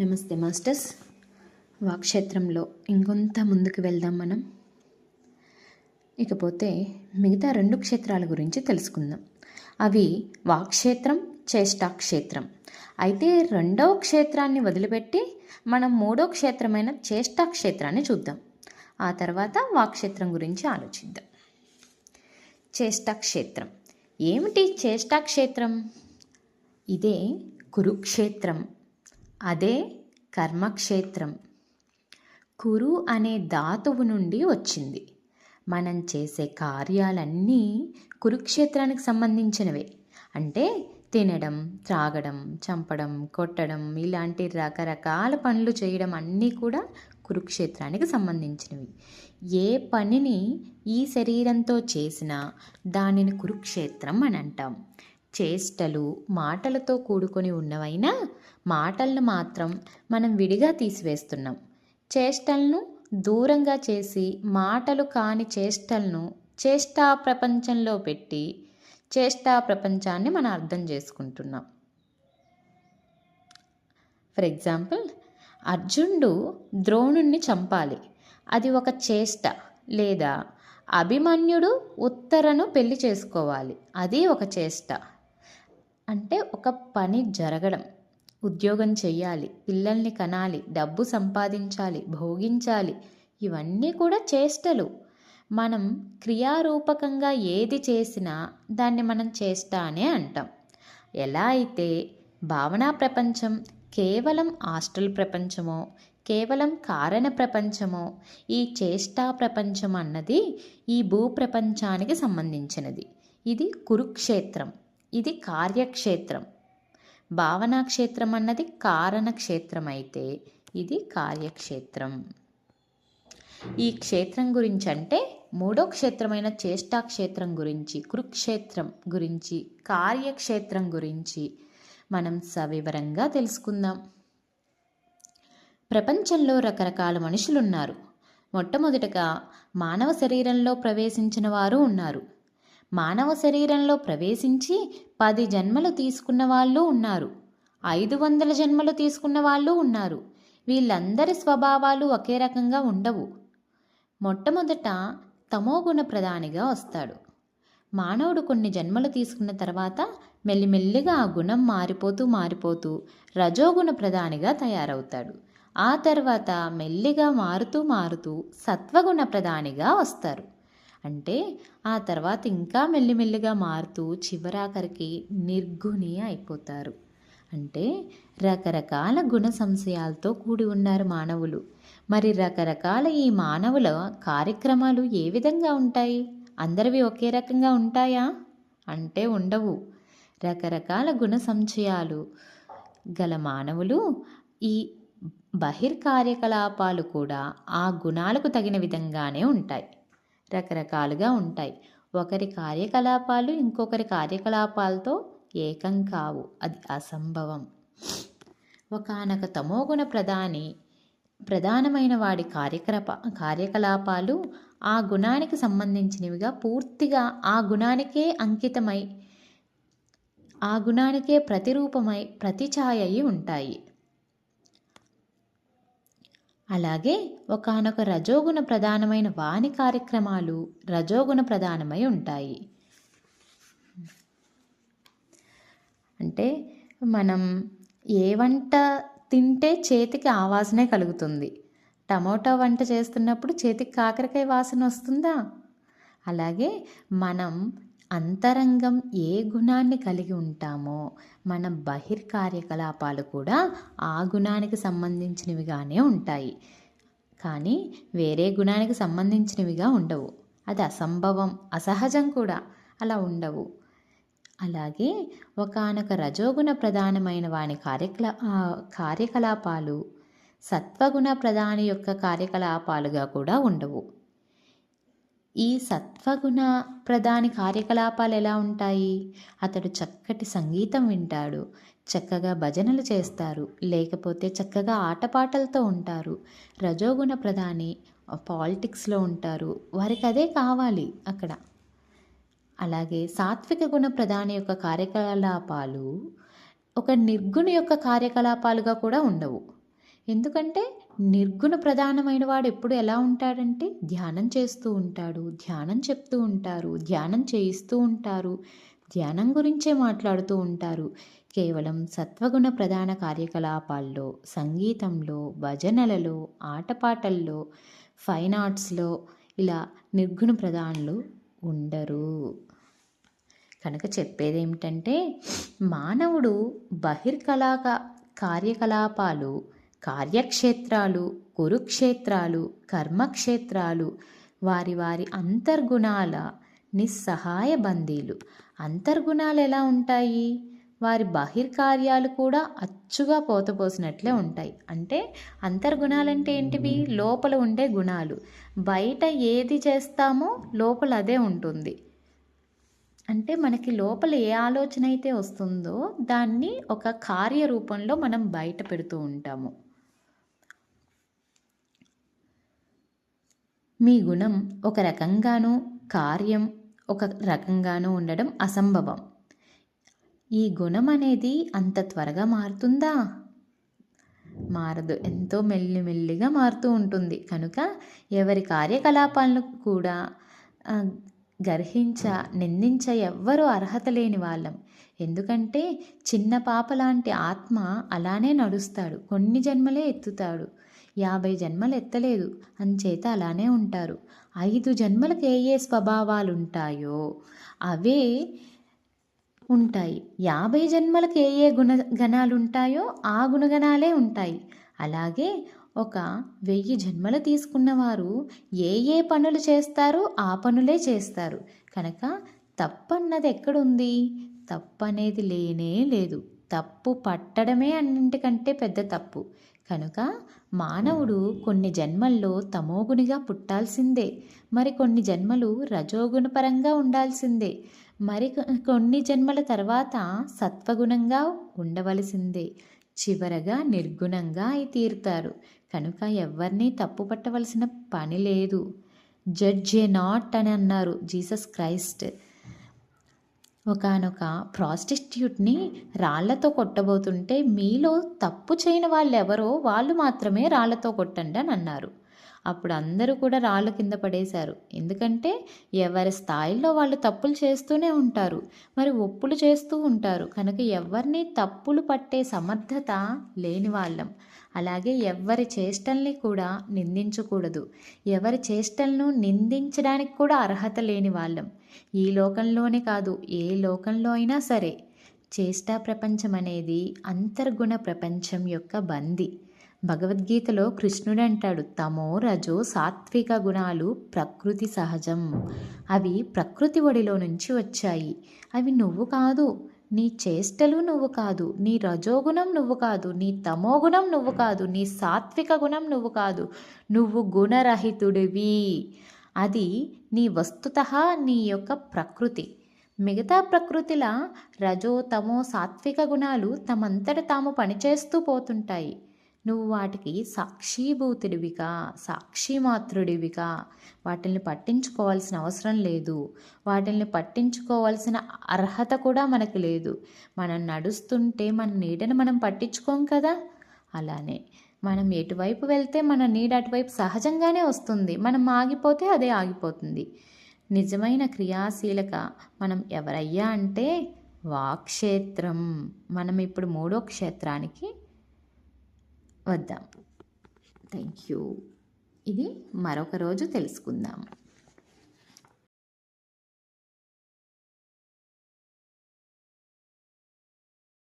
నమస్తే మాస్టర్స్. వాక్షేత్రంలో ఇంకొంత ముందుకు వెళ్దాం మనం. ఇకపోతే మిగతా రెండు క్షేత్రాల గురించి తెలుసుకుందాం. అవి వాక్షేత్రం చేష్టాక్షేత్రం. అయితే రెండవ క్షేత్రాన్ని వదిలిపెట్టి మనం మూడో క్షేత్రమైన చేష్టాక్షేత్రాన్ని చూద్దాం. ఆ తర్వాత వాక్షేత్రం గురించి ఆలోచిద్దాం. చేష్టాక్షేత్రం. ఏమిటి చేష్టాక్షేత్రం? ఇదే కురుక్షేత్రం. అదే కర్మక్షేత్రం. కురు అనే ధాతువు నుండి వచ్చింది. మనం చేసే కార్యాలన్నీ కురుక్షేత్రానికి సంబంధించినవే. అంటే తినడం త్రాగడం చంపడం కొట్టడం ఇలాంటి రకరకాల పనులు చేయడం అన్నీ కూడా కురుక్షేత్రానికి సంబంధించినవి. ఏ పనిని ఈ శరీరంతో చేసినా దానిని కురుక్షేత్రం అని అంటాం. చేష్టలు మాటలతో కూడుకొని ఉన్నవైనా మాటలను మాత్రం మనం విడిగా తీసివేస్తున్నాం. చేష్టలను దూరంగా చేసి మాటలు కాని చేష్టలను చేష్టా ప్రపంచంలో పెట్టి చేష్టా ప్రపంచాన్ని మనం అర్థం చేసుకుంటున్నాం. ఫర్ ఎగ్జాంపుల్ అర్జునుడు ద్రోణుణ్ణి చంపాలి. అది ఒక చేష్ట లేదా అభిమన్యుడు ఉత్తరను పెళ్ళి చేసుకోవాలి. అది ఒక చేష్ట. అంటే ఒక పని జరగడం ఉద్యోగం చెయ్యాలి పిల్లల్ని కనాలి డబ్బు సంపాదించాలి భోగించాలి ఇవన్నీ కూడా చేష్టలు. మనం క్రియారూపకంగా ఏది చేసినా దాన్ని మనం చేష్ట అనే అంటాం. ఎలా అయితే భావనా ప్రపంచం కేవలం హాస్టల్ ప్రపంచమో కేవలం కారణ ప్రపంచమో ఈ చేష్టా ప్రపంచం అన్నది ఈ భూప్రపంచానికి సంబంధించినది. ఇది కురుక్షేత్రం. ఇది కార్యక్షేత్రం. భావనా క్షేత్రం అన్నది కారణ క్షేత్రం అయితే ఇది కార్యక్షేత్రం. ఈ క్షేత్రం గురించి అంటే మూడో క్షేత్రమైన చేష్టా క్షేత్రం గురించి కురుక్షేత్రం గురించి కార్యక్షేత్రం గురించి మనం సవివరంగా తెలుసుకుందాం. ప్రపంచంలో రకరకాల మనుషులున్నారు. మొట్టమొదటగా మానవ శరీరంలో ప్రవేశించిన వారు ఉన్నారు. మానవ శరీరంలో ప్రవేశించి పది జన్మలు తీసుకున్న వాళ్ళు ఉన్నారు. ఐదు వందల జన్మలు తీసుకున్న వాళ్ళు ఉన్నారు. వీళ్ళందరి స్వభావాలు ఒకే రకంగా ఉండవు. మొట్టమొదట తమోగుణ ప్రధానిగా వస్తాడు. మానవుడు కొన్ని జన్మలు తీసుకున్న తర్వాత మెల్లిమెల్లిగా ఆ గుణం మారిపోతూ మారిపోతూ రజోగుణ ప్రధానిగా తయారవుతాడు. ఆ తర్వాత మెల్లిగా మారుతూ మారుతూ సత్వగుణ ప్రధానిగా వస్తారు. అంటే ఆ తర్వాత ఇంకా మెల్లిమెల్లిగా మారుతూ చివరాఖరికి నిర్గుణి అయిపోతారు. అంటే రకరకాల గుణ సంశయాలతో కూడి ఉన్నారు మానవులు. మరి రకరకాల ఈ మానవుల కార్యక్రమాలు ఏ విధంగా ఉంటాయి? అందరివి ఒకే రకంగా ఉంటాయా? అంటే ఉండవు. రకరకాల గుణ సంశయాలు గల మానవులు ఈ బహిర్కార్యకలాపాలు కూడా ఆ గుణాలకు తగిన విధంగానే ఉంటాయి. రకరకాలుగా ఉంటాయి. ఒకరి కార్యకలాపాలు ఇంకొకరి కార్యకలాపాలతో ఏకం కావు. అది అసంభవం. ఒకనొక తమోగుణ ప్రధాని ప్రధానమైన వాడి కార్యకలాప కార్యకలాపాలు ఆ గుణానికి సంబంధించినవిగా పూర్తిగా ఆ గుణానికే అంకితమై ఆ గుణానికే ప్రతిరూపమై ప్రతిఛాయ ఉంటాయి. అలాగే ఒకనొక రజోగుణ ప్రధానమైన వాణి కార్యక్రమాలు రజోగుణ ప్రధానమై ఉంటాయి. అంటే మనం ఏ వంట తింటే చేతికి ఆ వాసనే కలుగుతుంది. టమోటా వంట చేస్తున్నప్పుడు చేతికి కాకరకాయ వాసన వస్తుందా? అలాగే మనం అంతరంగం ఏ గుణాన్ని కలిగి ఉంటామో మన బహిర్కార్యకలాపాలు కూడా ఆ గుణానికి సంబంధించినవిగానే ఉంటాయి. కానీ వేరే గుణానికి సంబంధించినవిగా ఉండవు. అది అసంభవం అసహజం కూడా అలా ఉండవు. అలాగే ఒకనొక రజోగుణ ప్రధానమైన వాని కార్యకలా కార్యకలాపాలు సత్వగుణ ప్రధాని యొక్క కార్యకలాపాలుగా కూడా ఉండవు. ఈ సత్వగుణ ప్రధాని కార్యకలాపాలు ఎలా ఉంటాయి? అతడు చక్కటి సంగీతం వింటాడు చక్కగా భజనలు చేస్తారు లేకపోతే చక్కగా ఆటపాటలతో ఉంటారు. రజోగుణ ప్రధాని పాలిటిక్స్లో ఉంటారు వారికి అదే కావాలి అక్కడ. అలాగే సాత్విక గుణ ప్రధాని యొక్క కార్యకలాపాలు ఒక నిర్గుణ యొక్క కార్యకలాపాలుగా కూడా ఉండవు. ఎందుకంటే నిర్గుణ ప్రధానమైన వాడు ఎప్పుడు ఎలా ఉంటాడంటే ధ్యానం చేస్తూ ఉంటాడు ధ్యానం చెప్తూ ఉంటారు ధ్యానం చేయిస్తూ ఉంటారు ధ్యానం గురించే మాట్లాడుతూ ఉంటారు. కేవలం సత్వగుణ ప్రధాన కార్యకలాపాల్లో సంగీతంలో భజనలలో ఆటపాటల్లో ఫైన్ ఆర్ట్స్లో ఇలా నిర్గుణ ప్రధానులు ఉండరు. కనుక చెప్పేది ఏమిటంటే మానవుడు బహిర్కళా కార్యకలాపాలు కార్యక్షేత్రాలు కురుక్షేత్రాలు కర్మక్షేత్రాలు వారి వారి అంతర్గుణాల నిస్సహాయ బందీలు. అంతర్గుణాలు ఎలా ఉంటాయి? వారి బహిర్కార్యాలు కూడా అచ్చుగా పోతపోసినట్లే ఉంటాయి. అంటే అంతర్గుణాలంటే ఏంటివి? లోపల ఉండే గుణాలు. బయట ఏది చేస్తామో లోపల అదే ఉంటుంది. అంటే మనకి లోపల ఏ ఆలోచన అయితే వస్తుందో దాన్ని ఒక కార్య రూపంలో మనం బయట పెడుతూ ఉంటాము. మీ గుణం ఒక రకంగానూ కార్యం ఒక రకంగానూ ఉండడం అసంభవం. ఈ గుణం అనేది అంత త్వరగా మారుతుందా? మారదు. ఎంతో మెల్లిమెల్లిగా మారుతూ ఉంటుంది. కనుక ఎవరి కార్యకలాపాలను కూడా గర్హించ నిందించ ఎవ్వరూ అర్హత లేని వాళ్ళం. ఎందుకంటే చిన్న పాప లాంటి ఆత్మ అలానే నడుస్తాడు. కొన్ని జన్మలే ఎత్తుతాడు. యాభై జన్మలు ఎత్తలేదు అంచేత అలానే ఉంటారు. ఐదు జన్మలకు ఏ ఏ స్వభావాలు ఉంటాయో అవే ఉంటాయి. యాభై జన్మలకు ఏ ఏ గుణ గణాలు ఉంటాయో ఆ గుణగణాలే ఉంటాయి. అలాగే ఒక వెయ్యి జన్మలు తీసుకున్నవారు ఏ ఏ పనులు చేస్తారో ఆ పనులే చేస్తారు. కనుక తప్పన్నది ఎక్కడుంది? తప్పు అనేది లేనే లేదు. తప్పు పట్టడమే అన్నింటికంటే పెద్ద తప్పు. కనుక మానవుడు కొన్ని జన్మల్లో తమోగునిగా పుట్టాల్సిందే. మరి కొన్ని జన్మలు రజోగుణపరంగా ఉండాల్సిందే. మరి కొన్ని జన్మల తర్వాత సత్వగుణంగా ఉండవలసిందే. చివరగా నిర్గుణంగా అయి తీరుతారు. కనుక ఎవరిని తప్పు పట్టవలసిన పని లేదు. జడ్జ్ ఏ నాట్ అని అన్నారు జీసస్ క్రైస్ట్. ఒకనొక ప్రాస్టిట్యూట్ని రాళ్ళతో కొట్టబోతుంటే మీలో తప్పు చేయని వాళ్ళు ఎవరో వాళ్ళు మాత్రమే రాళ్ళతో కొట్టండి అని అన్నారు. అప్పుడు అందరూ కూడా రాళ్ళ కింద పడేశారు. ఎందుకంటే ఎవరి స్థాయిలో వాళ్ళు తప్పులు చేస్తూనే ఉంటారు. మరి ఒప్పులు చేస్తూ ఉంటారు. కనుక ఎవరిని తప్పులు పట్టే సమర్థత లేని వాళ్ళం. అలాగే ఎవరి చేష్టల్ని కూడా నిందించకూడదు. ఎవరి చేష్టలను నిందించడానికి కూడా అర్హత లేని వాళ్ళం. ఈ లోకంలోనే కాదు ఏ లోకంలో అయినా సరే. చేష్టా ప్రపంచం అనేది అంతర్గుణ ప్రపంచం యొక్క బంది. భగవద్గీతలో కృష్ణుడు అంటాడు తమో రజో సాత్విక గుణాలు ప్రకృతి సహజం. అవి ప్రకృతి ఒడిలో నుంచి వచ్చాయి. అవి నువ్వు కాదు నీ చేష్టలు నువ్వు కాదు నీ రజోగుణం నువ్వు కాదు నీ తమోగుణం నువ్వు కాదు నీ సాత్విక గుణం నువ్వు కాదు నువ్వు గుణరహితుడివి. అది నీ వస్తుత నీ యొక్క ప్రకృతి. మిగతా ప్రకృతిల రజో తమో సాత్విక గుణాలు తమంతట తాము పనిచేస్తూ పోతుంటాయి. నువ్వు వాటికి సాక్షీభూతుడివిగా సాక్షిమాత్రుడివిగా. వాటిని పట్టించుకోవాల్సిన అవసరం లేదు. వాటిని పట్టించుకోవాల్సిన అర్హత కూడా మనకు లేదు. మనం నడుస్తుంటే మన నీడను మనం పట్టించుకోం కదా? అలానే మనం ఎటువైపు వెళ్తే మన నీడ అటువైపు సహజంగానే వస్తుంది. మనం ఆగిపోతే అదే ఆగిపోతుంది. నిజమైన క్రియాశీలక మనం ఎవరయ్యా అంటే వాక్షేత్రం మనం ఇప్పుడు మూడో క్షేత్రానికి వద్దాం. థ్యాంక్ యూ ఇది మరొక రోజు తెలుసుకుందాం.